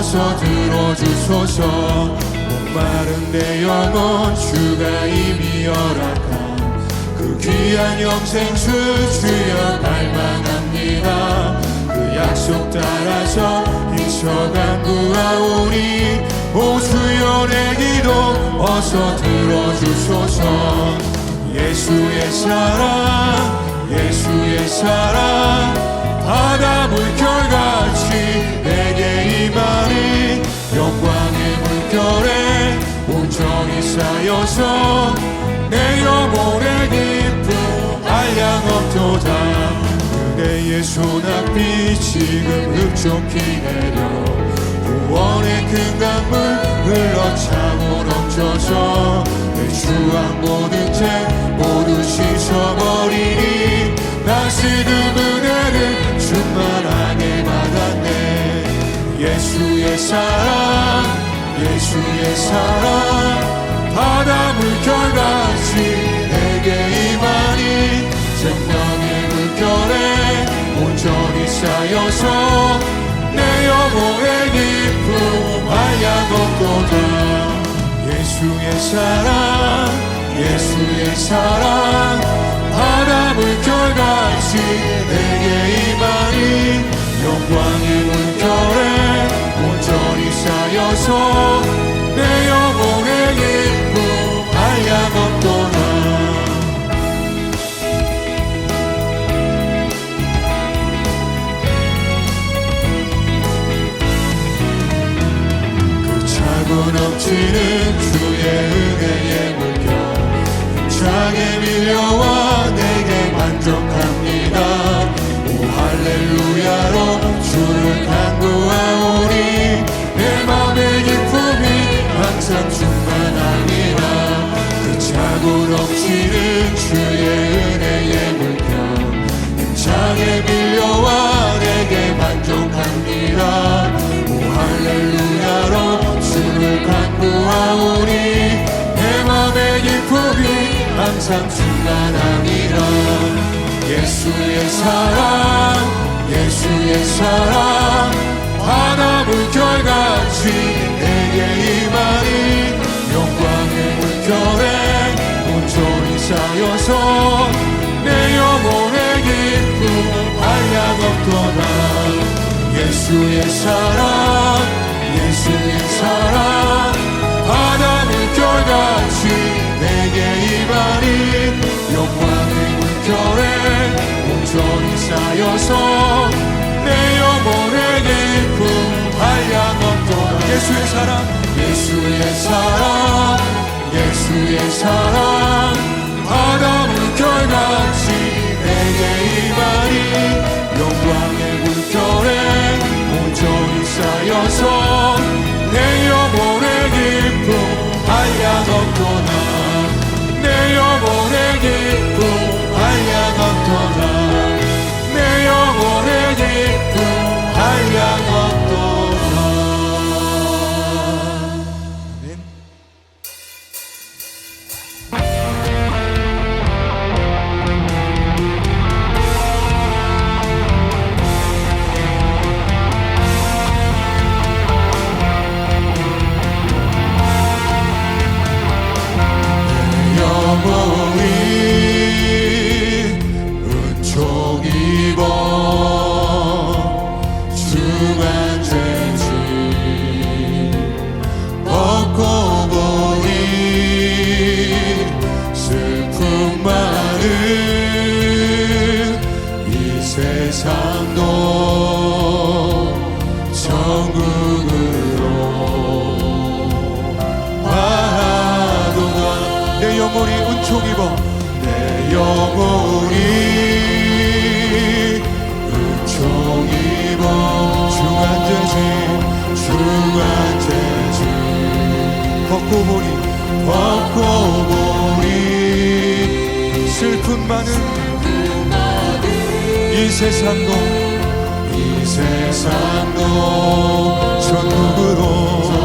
어서 들어 주소서. 목마른 내 영혼 주가 이미 열악한 그 귀한 영생수 주여 갈망합니다. 그 약속 따라서 힘써 간구하오니 오 주여 내 기도 어서 들어 주소서. 예수의 사랑 예수의 사랑. 바다 물결같이 임하니 영광의 물결에 온전히 쌓여서 내 영혼의 기쁨 한량없도다. 그대의 손앞이 지금 흡족히 내려. 구원의 큰 강물 흘러차고 넘쳐서 내 주한 모든 죄 모두 씻어버리니 다시 그 은혜를 충만하게 받았네 예수의 사랑 예수의 사랑 바다 물결같이 내게 임하니 생명의 물결에 온전히 쌓여서 내 영혼의 기쁨 한량없도다 예수의 사랑 예수의 사랑 바다 물결같이 내게 임하니 영광의 물결에 온전히 쌓여서 내 영혼의 기쁨 한량없도다 그 차고 넘치는 주의 은혜의 물결. 힘차게 밀려와 항상 충만하니라. 예수의 사랑 예수의 사랑. 바다 물결같이 내게 임하니 영광의 물결에 온전히 쌓여서 내 영혼의 기쁨 한량없도다 예수의 사랑 예수의 사랑 쌓여서 내 영혼의 기쁨 한량없도다 예수의 사랑 예수의 사랑 예수의 사랑. 바다 물결같이 내게 임하니 영광의 물결에 온전히 쌓여서 내 영혼의 기쁨 한량없도다 내 영혼의 기쁨 영혼이 은총 입어 내 영혼이 은총 입어 중한 죄지 중한 죄지 벗고 보니 벗고 보니 슬픔 많은 이 세상도 이 세상도 천국으로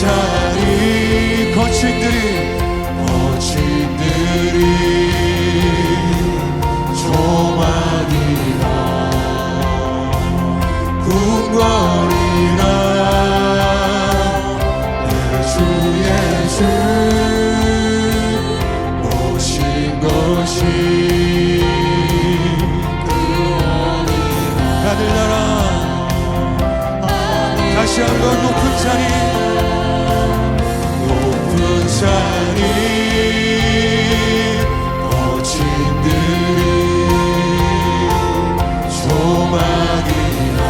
자리 거친들이 거친들이 조만이라. 궁궐이라. 내 주 예수 오신 것이 그아니라. 다들 나라. 다시 한번 높은 자리. 찬이 거친들이 조막이나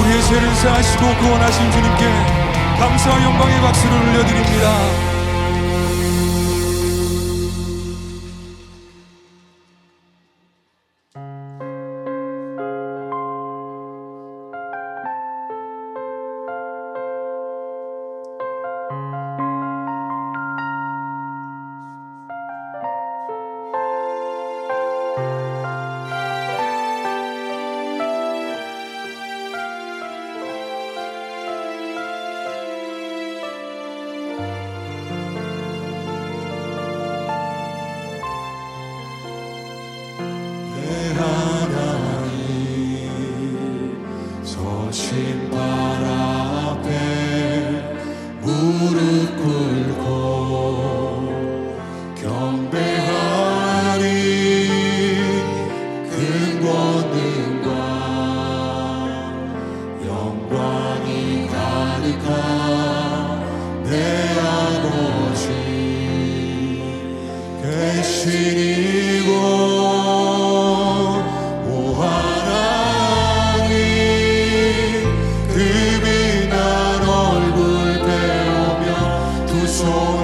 우리의 죄를 사하시고 구원하신 주님께 감사와 영광의 박수를 올려드립니다. soul.